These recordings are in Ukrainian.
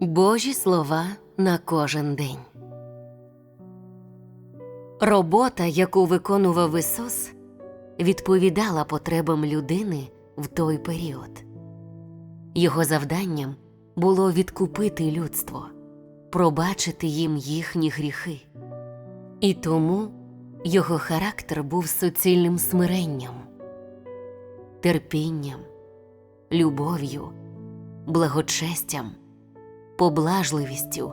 Божі слова на кожен день. Робота, яку виконував Ісус, відповідала потребам людини в той період. Його завданням було відкупити людство, пробачити їм їхні гріхи. І тому його характер був суцільним смиренням, терпінням, любов'ю, благочестям поблажливістю,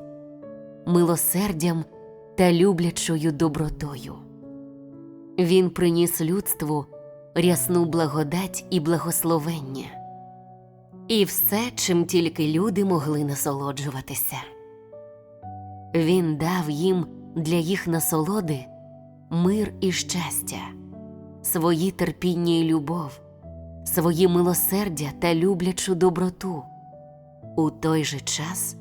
милосердям та люблячою добротою. Він приніс людству рясну благодать і благословення, і все, чим тільки люди могли насолоджуватися. Він дав їм для їх насолоди мир і щастя, свої терпіння і любов, свої милосердя та люблячу доброту. У той же час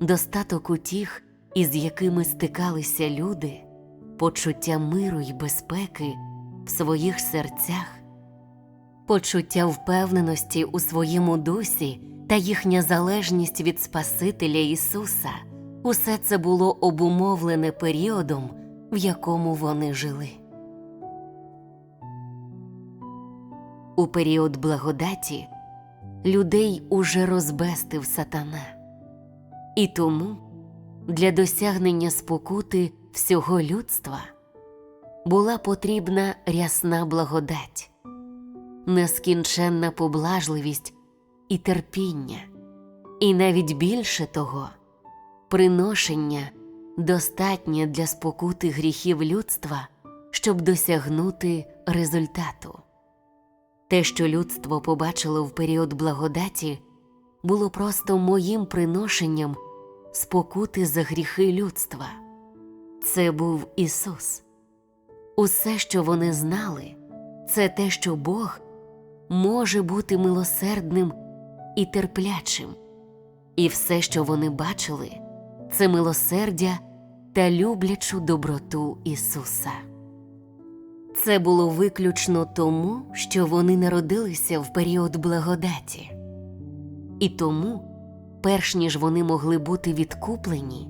достаток утіх, із якими стикалися люди, почуття миру й безпеки в своїх серцях, почуття впевненості у своєму дусі та їхня залежність від Спасителя Ісуса усе це було обумовлене періодом, в якому вони жили. У період благодаті людей уже розбестив сатана. І тому для досягнення спокути всього людства була потрібна рясна благодать, нескінченна поблажливість і терпіння, і навіть більше того, приношення достатнє для спокути гріхів людства, щоб досягнути результату. Те, що людство побачило в період благодаті, було просто моїм приношенням спокути за гріхи людства. Це був Ісус. Усе, що вони знали, це те, що Бог може бути милосердним і терплячим, і все, що вони бачили, це милосердя та люблячу доброту Ісуса. Це було виключно тому, що вони народилися в період благодаті, і тому, перш ніж вони могли бути відкуплені,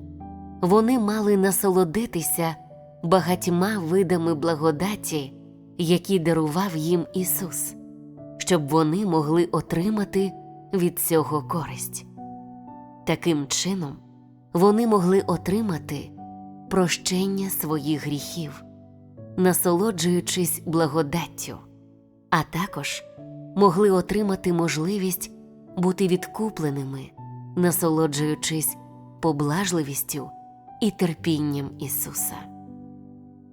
вони мали насолодитися багатьма видами благодаті, які дарував їм Ісус, щоб вони могли отримати від цього користь. Таким чином, вони могли отримати прощення своїх гріхів насолоджуючись благодаттю, а також могли отримати можливість бути відкупленими, насолоджуючись поблажливістю і терпінням Ісуса.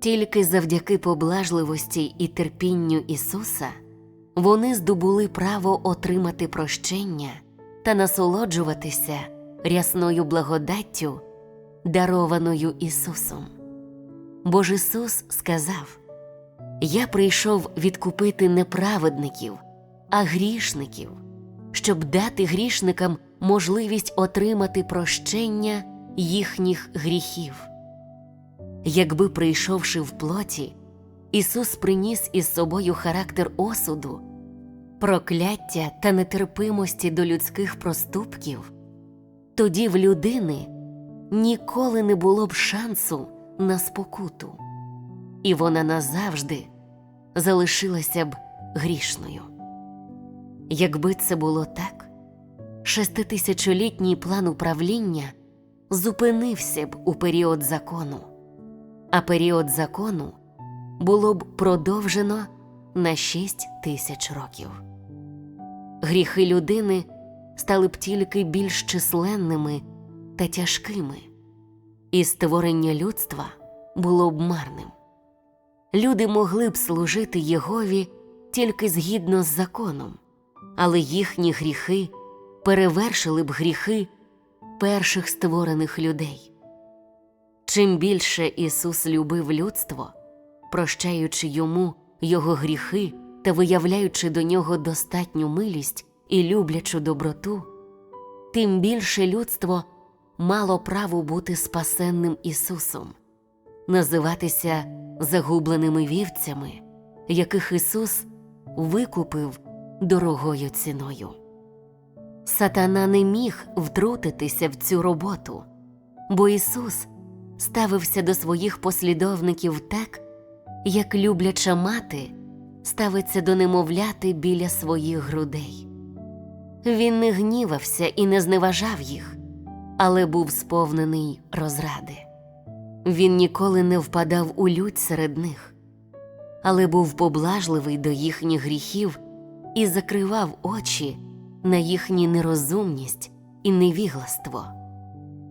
Тільки завдяки поблажливості і терпінню Ісуса вони здобули право отримати прощення та насолоджуватися рясною благодаттю, дарованою Ісусом. Бо ж Ісус сказав: Я прийшов відкупити не праведників, а грішників, щоб дати грішникам можливість отримати прощення їхніх гріхів. Якби, прийшовши в плоті, Ісус приніс із собою характер осуду, прокляття та нетерпимості до людських проступків, тоді в людини ніколи не було б шансу на спокуту, і вона назавжди залишилася б грішною. Якби це було так, шеститисячолітній план управління зупинився б у період закону, а період закону було б продовжено на шість тисяч років. Гріхи людини стали б тільки більш численними та тяжкими і створення людства було б марним. Люди могли б служити Єгові тільки згідно з законом, але їхні гріхи перевершили б гріхи перших створених людей. Чим більше Ісус любив людство, прощаючи йому його гріхи та виявляючи до нього достатню милість і люблячу доброту, тим більше людство мало право бути спасенним Ісусом, називатися загубленими вівцями, яких Ісус викупив дорогою ціною. Сатана не міг втрутитися в цю роботу, бо Ісус ставився до своїх послідовників так, як любляча мати ставиться до немовляти біля своїх грудей. Він не гнівався і не зневажав їх, але був сповнений розради. Він ніколи не впадав у лють серед них, але був поблажливий до їхніх гріхів і закривав очі на їхню нерозумність і невігластво,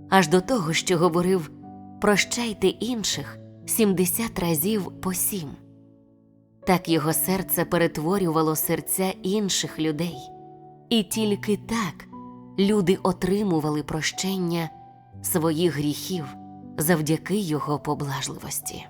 аж до того, що говорив прощайте інших сімдесят разів по сім. Так його серце перетворювало серця інших людей, і тільки так люди отримували прощення своїх гріхів завдяки його поблажливості.